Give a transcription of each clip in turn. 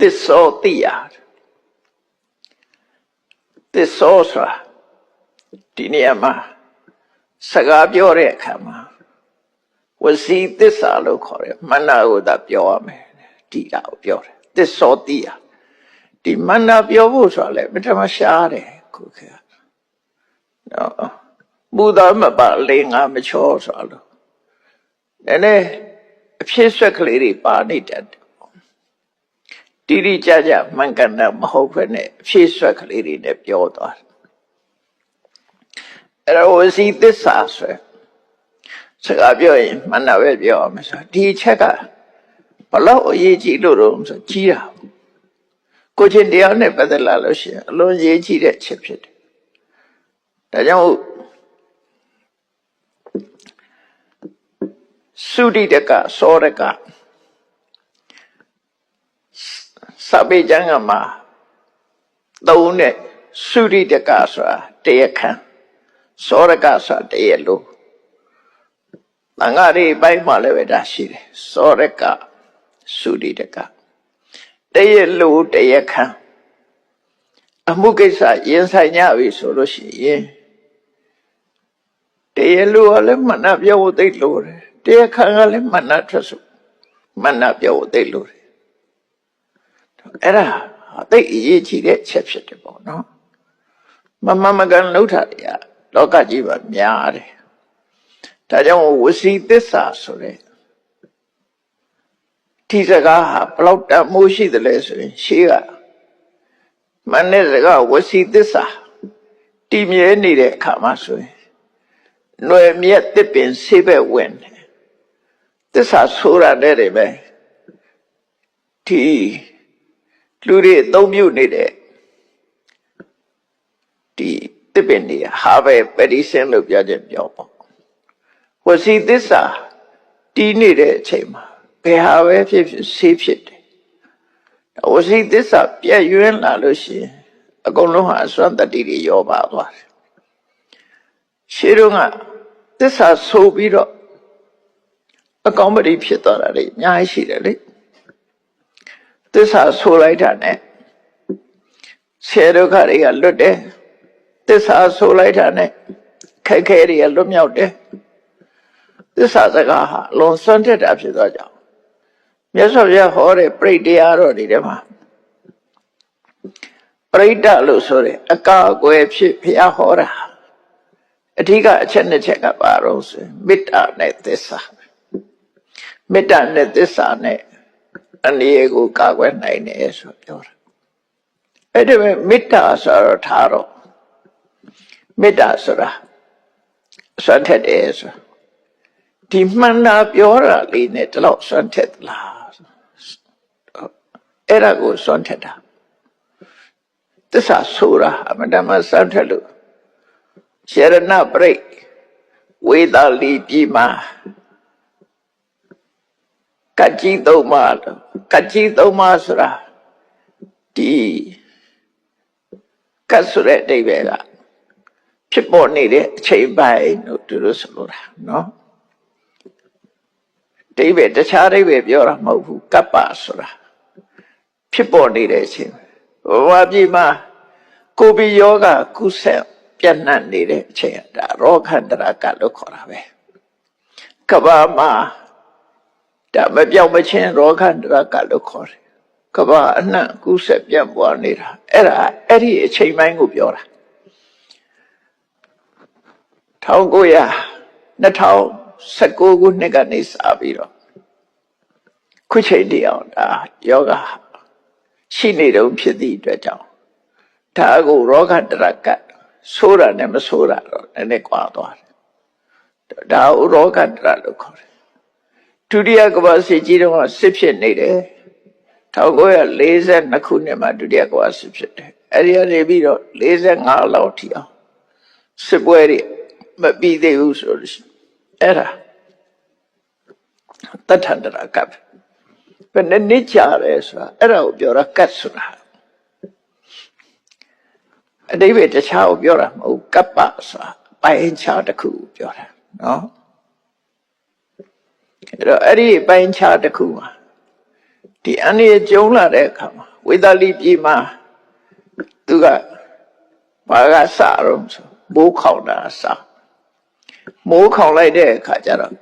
သစ္စောတိယသစ္စောဆိုတာဒီနေရာမှာစကားပြောတဲ့အခါမှာဝစီသစ္စာလို့ခေါ်တယ်မန္နာကိုသာပြောရမယ်ဒီတာကိုပြောတယ်သစ္စောတိယဒီမန္နာပြောဖို့ဆိုတာလေပထမရှားတယ်ခုခေတ်ကနော်ဘုရားမပါလေငါမချောဆိုလို့နည်းနည်းအဖြစ်ဆွက်ကလေးတွေပါနေတတ်တယ် တိတိကျကျမှန်ကန်တာမဟုတ်ဘဲနဲ့အဖြစ်ဆွက်ကလေးတွေနဲ့ပြောသွားတယ်အဲ့တော့ဝစီသစ္စာဆိုစကားပြောရင်မှန်တာပဲပြောအောင်ဆိုဒီအချက်ကဘလို့အရေးကြီးလို့တော့ဆိုကြီးတာကိုချင်းတရားနဲ့ပတ်သက်လာလို့ရှိရင်အလွန်ရေးကြီးတဲ့ချက်ဖြစ်တယ်ဒါကြောင့်သုဒိတကသောရက စပေကျမ်းကမှာသုံးတဲ့သုဒိတကဆိုတာတရားခံသောရကဆိုတာတရားလို့တန်ဃာတွေဘိုင်းမှာလည်းပဲဒါရှိတယ်သောရကသုဒိတကတရားလို့တရားခံအမှုကိစ္စရင်ဆိုင်ကြပြီဆိုလို့ရှိရင်တရားလို့လည်းမနှပြောဖို့သိလို့တယ်တရားခံကလည်းမနှထွက်စုမနှပြောဖို့သိလို့တယ် အဲ့ဒါအသိအရေးကြီးတဲ့ချက်ဖြစ်တယ်ပေါ့နော်မမမကန်လှုပ်တာတွေကလောကကြီးပါများတယ်ဒါကြောင့်ဝစီသစ္စာဆိုတဲ့ဒီစကားဟာဘလောက်တမိုးရှိတယ်လဲဆိုရင်ရှေးကမနဲ့စကားဝစီသစ္စာတည်မြဲနေတဲ့အခါမှာဆိုရင်ຫນွယ်မြက်တစ်ပင်ဆေးဘက်ဝင်တယ်သစ္စာဆိုတာတဲ့တွေပဲဒီ လူတွေအသုံးပြုနေတဲ့ဒီတစ်ပင်တွေဟာပဲပရိစင်လို့ပြောခြင်းပြောပေါ့ဝစီသစ္စာတီးနေတဲ့အချိန်မှာဘယ်ဟာပဲဖြစ်ဖြစ်ဆေးဖြစ်တယ်ဝစီသစ္စာပြည့်ရွံ့လာလို့ရှိရင်အကုန်လုံးဟာအစွမ်းတတ္တိတွေရောပါသွားတယ်ရှင်းတော့ကသစ္စာဆိုပြီးတော့အကောင်းပတိဖြစ်သွားတာလေအများကြီးရှိတယ်လေသ စ္စာဆိုလိုက်တာနဲ့ဆယ်ဒုက္ခတွေကလွတ်တယ်သစ္စာဆိုလိုက်တာနဲ့ခက်ခဲတွေကလွတ်မြောက်တယ်သစ္စာစကားဟာလွန်ဆွမ်းထက်တာဖြစ်သွားကြအောင်မြတ်စွာဘုရားဟောတဲ့ပြိတ္တရားတော်ဒီထဲမှာပရိဒတ်လို့ဆိုတဲ့အကာအကွယ်ဖြစ်ဘုရားဟောတာအဓိကအချက်နှစ်ချက်ကပါတော့ဆိုမေတ္တာနဲ့သစ္စာမေတ္တာနဲ့သစ္စာနဲ့ အနေကိုကာကွယ်နိုင်တယ်ဆိုပြောတာအဲ့ဒီမဲ့မေတ္တာဆိုတော့ထားတော့မေတ္တာဆိုတာဆွမ်းထက်တယ်ဆိုဒီမှန်တာပြောတာလေးနဲ့ဒီလောက်ဆွမ်းထက်သလားအဲ့ဒါကိုဆွမ်းထက်တာသစ္စာဆိုတာအမတမဆွမ်းထက်လို့ရှရဏပရိဝေသာလီပြည်မှာ ကကြီးသုံးပါကကြီးသုံးပါဆိုတာဒီကတ်ဆိုတဲ့အဓိပ္ပာယ်ကဖြစ်ပေါ်နေတဲ့အချိန်ပိုင်းလို့သူတို့ဆိုလိုတာနော်အဓိပ္ပာယ်တခြားအဓိပ္ပာယ်ပြောတာမဟုတ်ဘူးကပ္ပဆိုတာဖြစ်ပေါ်နေတဲ့အချိန်ဘဝပြည်မှာကိုဘီယောဂကုဆက်ပြန့်နှံ့နေတဲ့အချိန်ဒါရောခန္တရာကလို့ခေါ်တာပဲကဘာမှာ ဒါမပြောင်းမချင်းရောခန္တရာကလို့ခေါ်တယ်ကဘာအနှံ့ကုဆက်ပြန့်ပွားနေတာအဲ့ဒါအဲ့ဒီအချိန်ပိုင်းကိုပြောတာ1900 2019ခုနှစ်ကနေစပြီးတော့ခုချိန်တည်းအောင်ဒါယောဂရှိနေတော့ဖြစ်သည့်အတွက်ကြောင့်ဒါကိုရောဂတရကတ်ဆိုးတာနဲ့မဆိုးတာတော့နည်းနည်းကွာသွားတယ်ဒါကိုရောဂတရလို့ခေါ်တယ် ဒုတိယကမ္ဘာစစ်ကြီးတော့စစ်ဖြစ်နေတယ်1942ခုနှစ်မှာဒုတိယကမ္ဘာစစ်ဖြစ်တယ်အဲဒီကနေပြီးတော့45လောက်ထိအောင်စစ်ပွဲတွေမပြီးသေးဘူးဆိုလို့ရှိအဲ့ဒါတထန္တရာကပ်ဘယ်နဲ့နေကြရဲဆိုတာအဲ့ဒါကိုပြောတာကတ်ဆိုတာအတိပ္ပယ်တခြားကိုပြောတာမဟုတ်ကပ္ပဆိုတာပိုင်းခြားတစ်ခုပြောတာနော် အဲ့တော့အဲ့ဒီပိုင်းခြားတစ်ခုမှာဒီအနေကျုံလာတဲ့အခါမှာဝေဒလီပြည်မှာသူကဘာကစတော့ဆိုမိုးခေါင်တာစမိုးခေါင်လိုက်တဲ့အခါကျတော့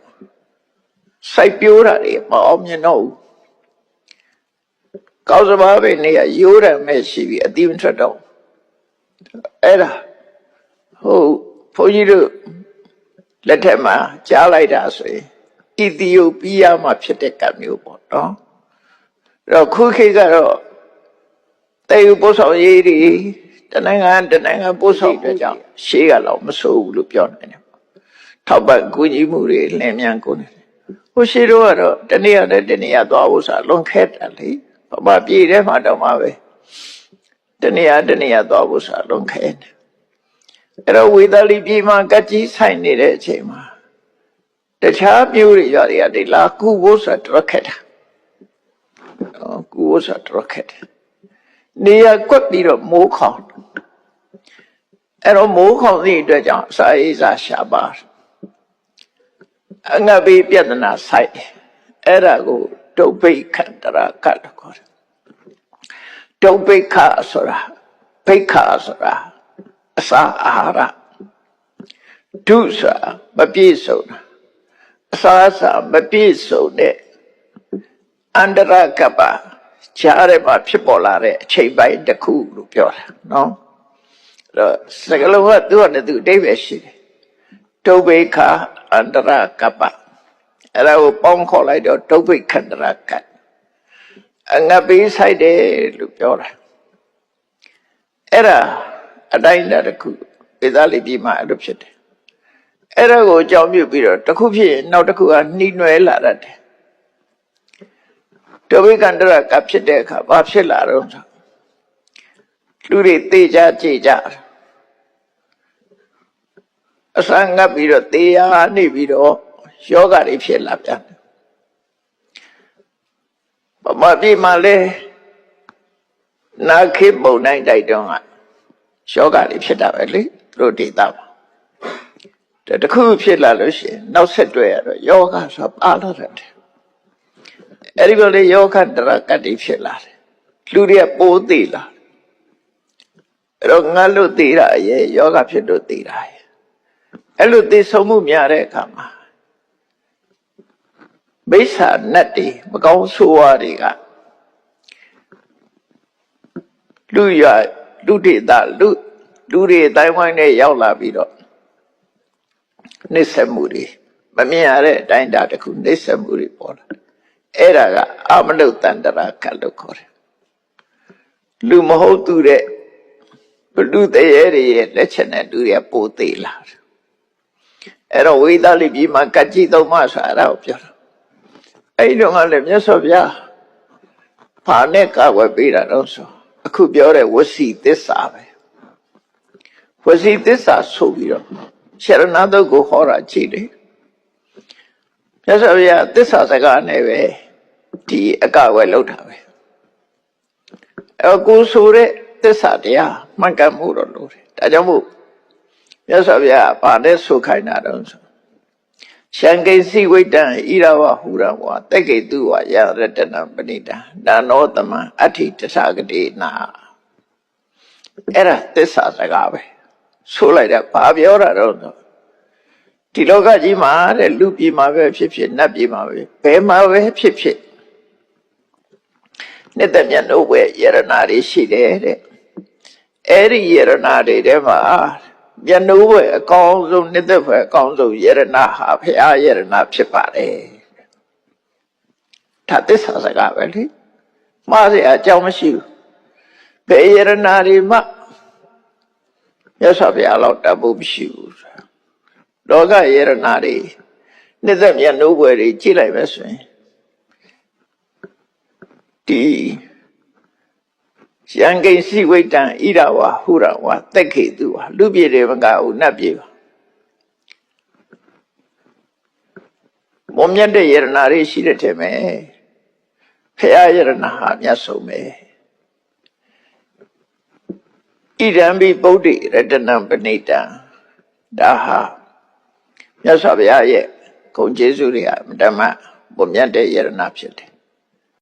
စိုက်ပျိုးတာတွေမအောင်မြင်တော့ဘူးကောက်စဘာပဲနေရရိုးတယ်မဲ့ရှိပြီးအတိမထွက်တော့အဲ့ဒါဟုတ်ဘုန်းကြီးတို့လက်ထက်မှာကြားလိုက်တာဆိုရင် အီသီယိုးပီးယားမှာဖြစ်တဲ့ကံမျိုးပေါ့နော်အဲ့တော့ခုခေတ်ကတော့တေယူပို့ဆောင်ရေးတွေတနိုင်ငံတနိုင်ငံပို့ဆောင်တဲ့ကြောင့်ရှေးကတော့မဆိုးဘူးလို့ပြောနိုင်တယ်ထောက်ပံ့ကူညီမှုတွေလင်းမြန်ကုန်တယ်ဟိုရှေးတော့ကတော့တနေ့ရတဲ့တနေ့ရသွားဖို့ဆိုလွန်ခဲတယ်လေဘာမှပြည်ထဲမှာတော့မှပဲတနေ့ရတနေ့ရသွားဖို့ဆိုလွန်ခဲတယ်အဲ့တော့ဝေဒလီပြည်မှာကကြီးဆိုင်နေတဲ့အချိန်မှာ တခြားမျိုးတွေရွာတွေကတိလာကူဖို့ဆိုတာတော်ခက်တာနော်ကူဖို့ဆိုတာတော်ခက်တယ်နေရာကွက်ပြီးတော့မိုးခေါင်အဲ့တော့မိုးခေါင်သည့်အတွက်ကြောင့်စာရေးစာရှာပါအငတ်ဘေးပြဿနာဆိုင်တယ်အဲ့ဒါကိုဒုဗ္ဗိခန္တရာကတ်လို့ခေါ်တယ်ဒုဗ္ဗိခဆိုတာဘိခဆိုတာအစာအာဟာရဒုဆိုတာမပြည့်စုံတာ အစာအစာမပြည့်စုံတဲ့အန္တရကပ္ပကြားထဲမှာဖြစ်ပေါ်လာတဲ့အချိန်ပိုင်းတစ်ခုလို့ပြောတာနော်အဲ့တော့စကလုံးကသူ့ဟာနဲ့သူအတိတ်ပဲရှိတယ်ဒုဗ္ဗိခအန္တရကပ္ပအဲ့ဒါကိုပေါင်းခေါ်လိုက်တော့ဒုဗ္ဗိခန္တရကတ်အငတ်ပေးဆိုင်တယ်လို့ပြောတာအဲ့ဒါအတိုင်းအတာတစ်ခုပေသားလေးပြီးမှအဲ့လိုဖြစ်တယ် အဲ့ဒါကိုအကြောင်းပြုပြီးတော့တစ်ခုဖြစ်ရင်နောက်တစ်ခုကနှီးနွယ်လာတတ်တယ်ဒုဗိကန္တရကဖြစ်တဲ့အခါဘာဖြစ်လာတော့ဆိုလူတွေတေကြကြည်ကြအစငတ်ပြီးတော့တေးရနေပြီးတော့ယောဂတွေဖြစ်လာပြန်တယ်ပမပြေမှာလဲနာခိပုံနိုင်တိုက်တုံးကယောဂတွေဖြစ်တာပဲလေတို့ဒေတာပါ တခုဖြစ်လာလို့ရှိရင်နောက်ဆက်တွဲရတော့ယောဂဆိုပါလာတယ်အဲ့ဒီလိုလေယောဂတရကတိဖြစ်လာတယ်လူတွေကပိုးသေးလာအဲ့တော့ငါလို့သေးတာရဲ့ယောဂဖြစ်လို့သေးတာရဲ့အဲ့လိုသိဆုံးမှုများတဲ့အခါမှာမိစ္ဆာနတ်တွေမကောင်းဆိုးဝါးတွေကလူရလူဒေတာလူလူတွေအတိုင်းဝိုင်းနဲ့ရောက်လာပြီးတော့ နှိစ္စမှုတွေမမြင်ရတဲ့အတိုင်းတာတစ်ခုနှိစ္စမှုတွေပေါ်လာအဲ့ဒါကအမနုတန္တရာကလို့ခေါ်တယ်လူမဟုတ်သူတဲ့ဘလူတရေတွေရဲ့လက်ချက်နဲ့လူတွေကပိုသေးလာတယ်အဲ့တော့ဝိသလိပြည်မှာကကြည်သုံးမဆိုတာကိုပြောတာအဲ့ဒီတော့ကလည်းမြတ်စွာဘုရားဘာနဲ့ကာဝယ်ပေးတာတော့ဆိုအခုပြောတဲ့ဝစီသစ္စာပဲဝစီသစ္စာဆိုပြီးတော့ ရှရဏတုတ်ကိုဟောတာကြည့်တယ်မြတ်စွာဘုရားသစ္စာစကားနဲ့ပဲဒီအကဝယ်လောက်တာပဲအကူဆိုတဲ့သစ္စာတရားမှန်ကန်မှုတော့လို့တယ်ဒါကြောင့်မို့မြတ်စွာဘုရားဗာနဲ့ဆိုခိုင်းတာတော့ဆိုရှံကိစီဝိတံဣရဝဟူရဝတက်ကိတုဝယရတနပဏိတံဒါနောတမအဋ္ဌိတသဂတိနာအဲ့ဒါသစ္စာစကားပဲ ဆိုလိုက်တာဘာပြောတာတော့ဆိုဒီလောကကြီးမှာတဲ့လူပြည်မှာပဲဖြစ်ဖြစ်နတ်ပြည်မှာပဲဘယ်မှာပဲဖြစ်ဖြစ်နှစ်သက်မြတ်တို့ပဲယရနာတွေရှိတယ်တဲ့အဲ့ဒီယရနာတွေထဲမှာမြတ်နိုးပဲအကောင်းဆုံးနှစ်သက်ပဲအကောင်းဆုံးယရနာဟာဘုရားယရနာဖြစ်ပါတယ်ဒါသစ္စာစကားပဲလေမှားစရာအကြောင်းမရှိဘူးဘယ်ယရနာတွေမှ မြတ်စွာဘုရားလောက်တတ်ဖို့မရှိဘူးလောကယရနာတွေနှစ်သက်မြတ်နိုးပွဲတွေကြည့်လိုက်မယ်ဆိုရင်ဒီရံကိစီဝိတံဣရဝဟုရဝတက်ခေသူဝလူပြေတွေမကဘူးနတ်ပြေပါမုံမြတ်တဲ့ယရနာတွေရှိတဲ့ထဲမှာဖရာယရနာဟာမြတ်ဆုံးပဲ ဣရံဘိပုဒ္ဓိရတနံပဏိတံဒါဟာမြတ်စွာဘုရားရဲ့ဂုဏ်ကျေးဇူးတွေကမတမဘုံမြတ်တဲ့ယရနာဖြစ်တယ်